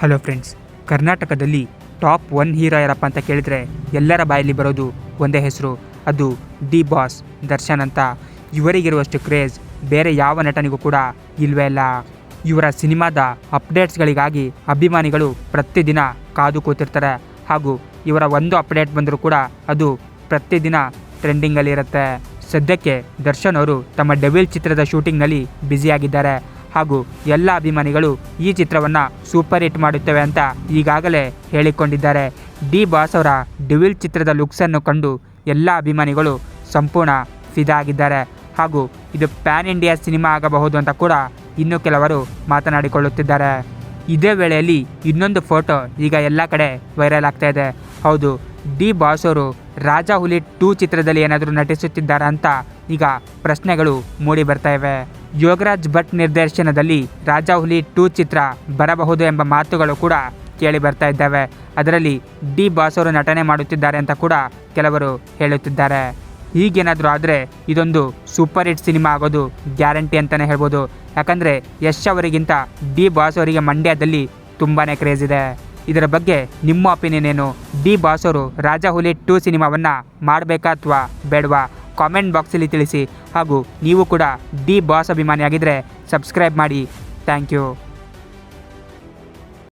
Hello friends, ಕರ್ನಾಟಕದಲ್ಲಿ top one hero ಯಾರಪ್ಪ ಅಂತ ಕೇಳಿದರೆ ಎಲ್ಲರ ಬಾಯಲ್ಲಿ ಬರೋದು ಒಂದೇ ಹೆಸರು, ಅದು ಡಿ ಬಾಸ್ ದರ್ಶನ್ ಅಂತ. ಇವರಿಗಿರುವಷ್ಟು ಕ್ರೇಜ್ ಬೇರೆ ಯಾವ ನಟನಿಗೂ ಕೂಡ ಇಲ್ವೇ ಇಲ್ಲ. ಇವರ ಸಿನಿಮಾದ ಅಪ್ಡೇಟ್ಸ್ಗಳಿಗಾಗಿ ಅಭಿಮಾನಿಗಳು ಪ್ರತಿದಿನ ಕಾದು ಕೂತಿರ್ತಾರೆ. ಹಾಗೂ ಇವರ ಒಂದು ಅಪ್ಡೇಟ್ ಬಂದರೂ ಕೂಡ ಅದು ಪ್ರತಿದಿನ ಟ್ರೆಂಡಿಂಗಲ್ಲಿರುತ್ತೆ ಸದ್ಯಕ್ಕೆ ದರ್ಶನ್ ಅವರು ತಮ್ಮ ಡೆವಿಲ್ ಚಿತ್ರದ ಶೂಟಿಂಗ್ನಲ್ಲಿ ಬ್ಯುಸಿಯಾಗಿದ್ದಾರೆ. ಹಾಗೂ ಎಲ್ಲ ಅಭಿಮಾನಿಗಳು ಈ ಚಿತ್ರವನ್ನು ಸೂಪರ್ ಹಿಟ್ ಮಾಡುತ್ತವೆ ಅಂತ ಈಗಾಗಲೇ ಹೇಳಿಕೊಂಡಿದ್ದಾರೆ. ಡಿ ಬಾಸ್ ಅವರ ಡಿವಿಲ್ ಚಿತ್ರದ ಲುಕ್ಸನ್ನು ಕಂಡು ಎಲ್ಲ ಅಭಿಮಾನಿಗಳು ಸಂಪೂರ್ಣ ಫಿದಾ ಆಗಿದ್ದಾರೆ ಹಾಗೂ ಇದು ಪ್ಯಾನ್ ಇಂಡಿಯಾ ಸಿನಿಮಾ ಆಗಬಹುದು ಅಂತ ಕೂಡ ಇನ್ನು ಕೆಲವರು ಮಾತನಾಡಿಕೊಳ್ಳುತ್ತಿದ್ದಾರೆ. ಇದೇ ವೇಳೆಯಲ್ಲಿ ಇನ್ನೊಂದು ಫೋಟೋ ಈಗ ಎಲ್ಲ ಕಡೆ ವೈರಲ್ ಆಗ್ತಾ ಇದೆ. ಹೌದು ಡಿ ಬಾಸ್ ಅವರು ರಾಜಾ ಹುಲಿ ಟೂ ಚಿತ್ರದಲ್ಲಿ ಏನಾದರೂ ನಟಿಸುತ್ತಿದ್ದಾರಾ ಅಂತ ಈಗ ಪ್ರಶ್ನೆಗಳು ಮೂಡಿ ಬರ್ತಾ ಇವೆ. ಯೋಗರಾಜ್ ಭಟ್ ನಿರ್ದೇಶನದಲ್ಲಿ ರಾಜಾ ಹುಲಿ ಟೂ ಚಿತ್ರ ಬರಬಹುದು ಎಂಬ ಮಾತುಗಳು ಕೂಡ ಕೇಳಿ ಬರ್ತಾ ಇದ್ದಾವೆ. ಅದರಲ್ಲಿ ಡಿ ಬಾಸ್ ಅವರು ನಟನೆ ಮಾಡುತ್ತಿದ್ದಾರೆ ಅಂತ ಕೂಡ ಕೆಲವರು ಹೇಳುತ್ತಿದ್ದಾರೆ. ಹೀಗೇನಾದರೂ ಆದರೆ ಇದೊಂದು ಸೂಪರ್ ಹಿಟ್ ಸಿನಿಮಾ ಆಗೋದು ಗ್ಯಾರಂಟಿ ಅಂತಲೇ ಹೇಳ್ಬೋದು. ಯಾಕಂದರೆ ಯಶ್ ಅವರಿಗಿಂತ ಡಿ ಬಾಸ್ ಅವರಿಗೆ ಮಂಡ್ಯದಲ್ಲಿ ತುಂಬಾ ಕ್ರೇಜ್ ಇದೆ. ಇದರ ಬಗ್ಗೆ ನಿಮ್ಮ ಒಪಿನಿಯನ್ ಏನು? ಡಿ ಬಾಸ್ ಅವರು ರಾಜಾ ಹುಲಿ ಟೂ ಸಿನಿಮಾವನ್ನು ಮಾಡಬೇಕಾ ಅಥವಾ ಬೇಡವಾ ಕಾಮೆಂಟ್ ಬಾಕ್ಸಲ್ಲಿ ತಿಳಿಸಿ. ಹಾಗೂ ನೀವು ಕೂಡ ಡಿ ಬಾಸ್ ಅಭಿಮಾನಿಯಾಗಿದ್ದರೆ ಸಬ್ಸ್ಕ್ರೈಬ್ ಮಾಡಿ. Thank you